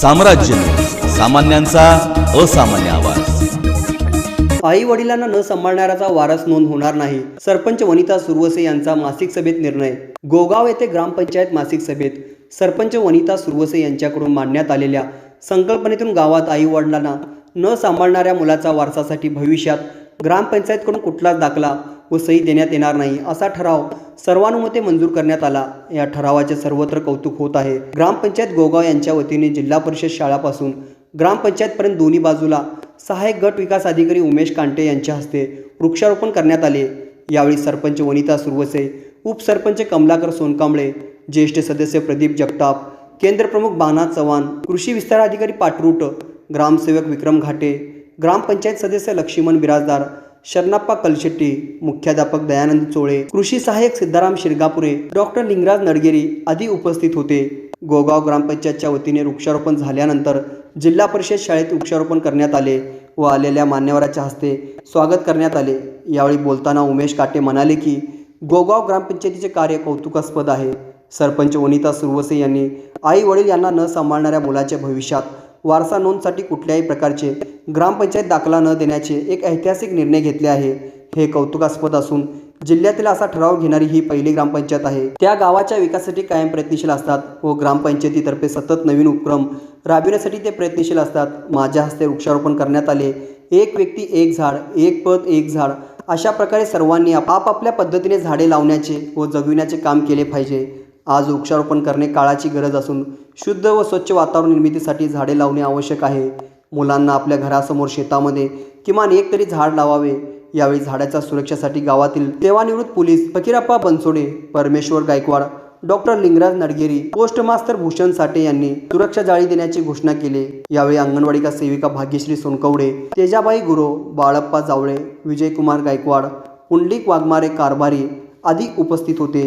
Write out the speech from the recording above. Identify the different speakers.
Speaker 1: साम्राज्य. सामान्यांचा असामान्य आवाज.
Speaker 2: आई वडिलांना न सांभाळणाऱ्याचा वारस नोंद होणार नाही. सरपंच वनिता सुरवसे यांचा मासिक सभेत निर्णय. गोगाव येथे ग्रामपंचायत मासिक सभेत सरपंच वनिता सुरवसे यांच्याकडून मांडण्यात आलेल्या संकल्पनेतून गावात आई वडिलांना न सांभाळणाऱ्या मुलाचा वारसासाठी भविष्यात ग्रामपंचायतकडून कुठलाच दाखला व सही देण्यात येणार नाही असा ठराव सर्वानुमते मंजूर करण्यात आला. या ठरावाचे सर्वत्र कौतुक होत आहे. ग्रामपंचायत गोगाव यांच्या वतीने जिल्हा परिषद शाळापासून ग्रामपंचायतपर्यंत दोन्ही बाजूला सहाय्यक गट विकास अधिकारी उमेश कांटे यांच्या हस्ते वृक्षारोपण करण्यात आले. यावेळी सरपंच वनिता सुरवसे उपसरपंच कमलाकर सोनकांबळे ज्येष्ठ सदस्य प्रदीप जगताप केंद्रप्रमुख बाना चव्हाण कृषी विस्तार अधिकारी पाटरूट ग्रामसेवक विक्रम घाटे ग्रामपंचायत सदस्य लक्ष्मण बिराजदार शरणाप्पा कलशेट्टी मुख्याध्यापक दयानंद चोळे कृषी सहाय्यक सिद्धाराम शिरगापुरे डॉक्टर लिंगराज नडगेरी आदी उपस्थित होते. गोगाव ग्रामपंचायतच्या वतीने वृक्षारोपण झाल्यानंतर जिल्हा परिषद शाळेत वृक्षारोपण करण्यात आले व आलेल्या मान्यवराच्या हस्ते स्वागत करण्यात आले. यावेळी बोलताना उमेश काटे म्हणाले की गोगाव ग्रामपंचायतीचे कार्य कौतुकास्पद आहे. सरपंच वनिता सुरवसे यांनी आई वडील यांना न सांभाळणाऱ्या मुलाच्या भविष्यात वारसा नोंदसाठी कुठल्याही प्रकारचे ग्रामपंचायत दाखला न देण्याचे एक ऐतिहासिक निर्णय घेतले आहे. हे कौतुकास्पद असून जिल्ह्यातील असा ठराव घेणारी ही पहिली ग्रामपंचायत आहे. त्या गावाच्या विकासासाठी कायम प्रयत्नशील असतात व ग्रामपंचायतीतर्फे सतत नवीन उपक्रम राबविण्यासाठी ते प्रयत्नशील असतात. माझ्या हस्ते वृक्षारोपण करण्यात आले. एक व्यक्ती एक झाड एक पद एक झाड अशा प्रकारे सर्वांनी आपापल्या पद्धतीने झाडे लावण्याचे व जगविण्याचे काम केले पाहिजे. आज वृक्षारोपण करणे काळाची गरज असून शुद्ध व स्वच्छ वातावरण निर्मितीसाठी झाडे लावणे आवश्यक आहे. मुलांना आपल्या घरासमोर शेतामध्ये किमान एक तरी झाड लावावे. यावेळी झाडाच्या सुरक्षेसाठी गावातील सेवानिवृत्त police Fakirappa Bansode Parmeshwar Gaikwad doctor Lingaraj Nadgeri post master Bhushan Sathe यांनी सुरक्षा जाळी देण्याची घोषणा केली. यावेळी अंगणवाडी सेविका भाग्यश्री सोनकवडे तेजाबाई गुरो बाळप्पा जावळे विजयकुमार गायकवाड पुंडलिक वाघमारे कारभारी आदी उपस्थित होते.